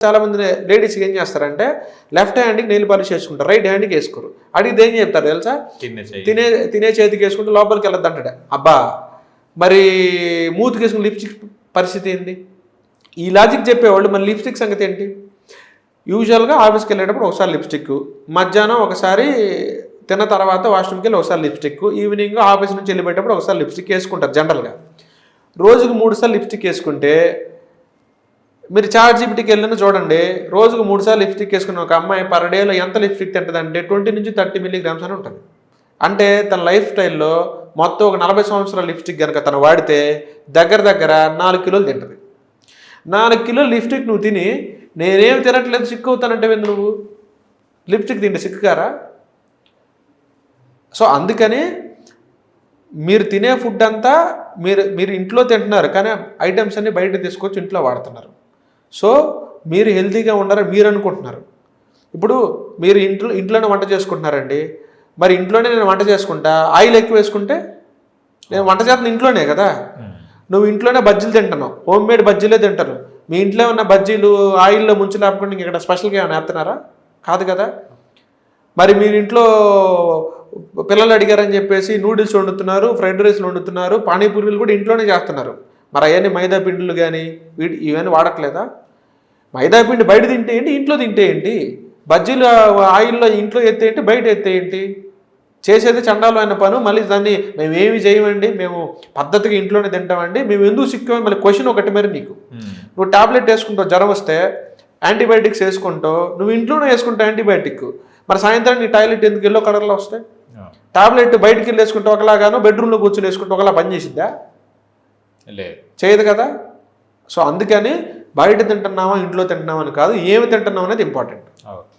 చాలా మంది లేడీస్ ఏం చేస్తారంటే లెఫ్ట్ హ్యాండ్కి నెయిల్ పాలిష్ వేసుకుంటారు రైట్ హ్యాండ్కి వేసుకోరు. అడిగితే ఏం చెప్తారు తెలుసా? తినే తినే చేతికి వేసుకుంటే లోపలికి వెళ్ళొద్దు అంటాడు అబ్బా మరి మూతికి వేసుకుని లిప్స్టిక్ పరిస్థితి ఏంటి ఈ లాజిక్ చెప్పేవాళ్ళు మరి లిప్స్టిక్ సంగతి ఏంటి? యూజువల్గా ఆఫీస్కి వెళ్ళేటప్పుడు ఒకసారి లిప్స్టిక్ మధ్యాహ్నం ఒకసారి తిన్న తర్వాత వాష్రూమ్కి వెళ్ళి ఒకసారి లిప్స్టిక్ ఈవినింగ్ ఆఫీస్ నుంచి వెళ్ళిపోయేటప్పుడు ఒకసారి లిప్స్టిక్ వేసుకుంటారు జనరల్గా రోజుకు మూడు సార్లు లిప్స్టిక్ వేసుకుంటే మీరు చాట్ జీబీటీకి వెళ్ళిన చూడండి రోజుకు మూడు సార్లు లిప్స్టిక్ వేసుకున్న ఒక అమ్మాయి పర్ డేలో ఎంత లిప్స్టిక్ తింటుందంటే ట్వంటీ నుంచి థర్టీ మిల్లీగ్రామ్స్ అని ఉంటుంది. అంటే తన లైఫ్ స్టైల్లో మొత్తం ఒక నలభై సంవత్సరాల లిప్స్టిక్ కనుక తను వాడితే దగ్గర దగ్గర నాలుగు కిలోలు తింటుంది. నాలుగు కిలోలు లిప్స్టిక్ నువ్వు తిని నేనేం తినట్లేదు సిక్కు అవుతానంటే విందు నువ్వు? లిప్స్టిక్ తింటే సిక్కుగారా సో అందుకని మీరు తినే ఫుడ్ అంతా మీరు మీరు ఇంట్లో తింటున్నారు కానీ ఐటమ్స్ అన్ని బయట తీసుకొచ్చి ఇంట్లో వాడుతున్నారు. సో మీరు హెల్తీగా ఉన్నారని మీరు అనుకుంటున్నారు. ఇప్పుడు మీరు ఇంట్లో ఇంట్లోనే వంట చేసుకుంటున్నారండి. మరి ఇంట్లోనే నేను వంట చేసుకుంటా ఆయిల్ ఎక్కువ వేసుకుంటే నేను వంట చేస్తున్న ఇంట్లోనే కదా. నువ్వు ఇంట్లోనే బజ్జీలు తింటున్నావు హోమ్ మేడ్ బజ్జీలే తింటారు. మీ ఇంట్లో ఉన్న బజ్జీలు ఆయిల్లో ముంచి లేకుండా ఇంక ఇక్కడ స్పెషల్గా ఏమైనా వేస్తున్నారా? కాదు కదా. మరి మీరు ఇంట్లో పిల్లలు అడిగారని చెప్పేసి నూడిల్స్ వండుతున్నారు ఫ్రైడ్ రైస్లు వండుతున్నారు పానీపూరీలు కూడా ఇంట్లోనే చేస్తున్నారు. మరి అవన్నీ మైదా పిండిలు కానీ వీటి ఇవన్నీ వాడట్లేదా? మైదా పిండి బయట తింటే ఏంటి? ఇంట్లో తింటే ఏంటి? బజ్జీలు ఆయిల్లో ఇంట్లో ఎత్తే ఏంటి? బయట ఎత్తే ఏంటి? చేసేది చండాలమైన పను మళ్ళీ దాన్ని మేము ఏమి చేయమండి? మేము పద్ధతిగా ఇంట్లోనే తింటామండి. మేము ఎందుకు సిక్కామని మళ్ళీ క్వశ్చన్ ఒకటి మరి నీకు. నువ్వు టాబ్లెట్ వేసుకుంటావు జ్వరం వస్తే యాంటీబయాటిక్స్ వేసుకుంటావు నువ్వు ఇంట్లోనే వేసుకుంటావు యాంటీబయాటిక్. మరి సాయంత్రం నీ టాయిలెట్ ఎందుకు ఎల్లో కలర్లో వస్తాయి? టాబ్లెట్ బయటికి వెళ్ళి వేసుకుంటే ఒకలాగాను బెడ్రూమ్లో కూర్చొని వేసుకుంటే ఒకలా పని చేసిద్దా? చేయదు కదా? సో అందుకని బయట తింటున్నామా ఇంట్లో తింటున్నామా అని కాదు ఏమి తింటున్నాం అనేది ఇంపార్టెంట్ ఓకే